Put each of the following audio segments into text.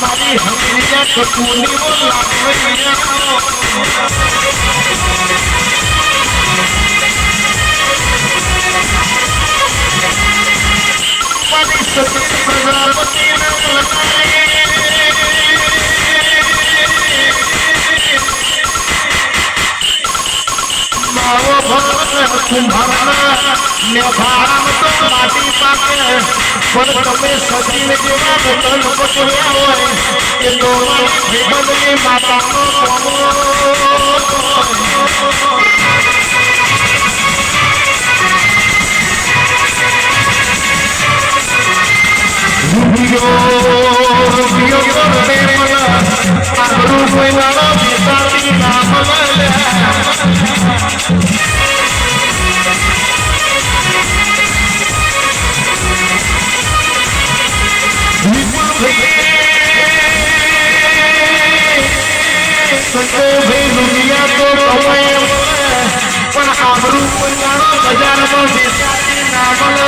મારી હરિયા કપૂરની લાગણી મારી સતી મારો ભગત કુંભારના ને ભારામ તો માટી પાકે પણ તમે સજીવ જેવા વતન પકડ્યા હોય કે તો જીવનની માતાનો કોમો. સંતોષી દુનિયા તો કમાય પણ આબરૂ બજારમાં વેચાતી ના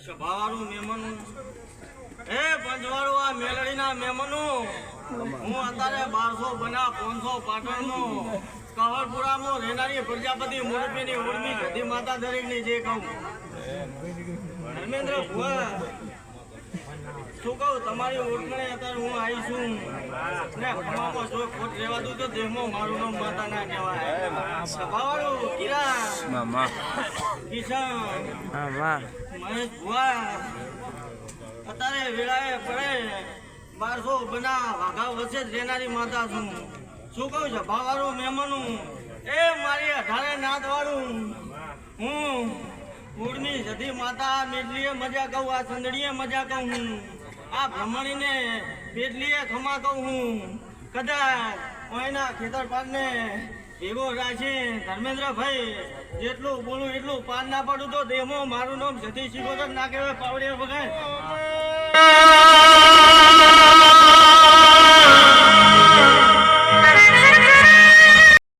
સભાવાળું મહેમાનું હે પંચવાળું આ મેલડીના મહેમાનું હું અત્યારે બારસો બના પાંચસો પાટણનો. કાવડપુરામાં રહેનારી પ્રજાપતિ મોરબીની ઉર્મી ગધી માતા દરેકની જે કહું. ધર્મેન્દ્ર ભુવા શું કહું તમારી ઓળખણે અત્યારે હું આવી છું. ને ભણવામાં જો ખોટ રહેવા દઉં તો દેહમાં મારું નામ માતા ના કહેવાય. સભાવાળું કિરા કિશન. મહેશ ભુવા. અત્યારે વેળાએ પડે. બારસો બના વાઘા વચ્ચે જ રહેનારી માતા છું. શું કહું છે? ભાવાળું મહેમાનું. એ મારી અઢારે નાથવાળું હું મૂળની સધી માતા મેટલીએ મજા કહું, આ સંદડીએ મજા કહું. હું આ ભ્રમણીને પેટલીએ ખમા કહું. હું કદાચ ઓયના ખેતર પાકને ભેગો રાખી ધર્મેન્દ્રભાઈ, જેટલું બોલું એટલું પાન ના પડું તો દેહમાં મારું નામ જતી શિકોતર નાખે પાવડે વગર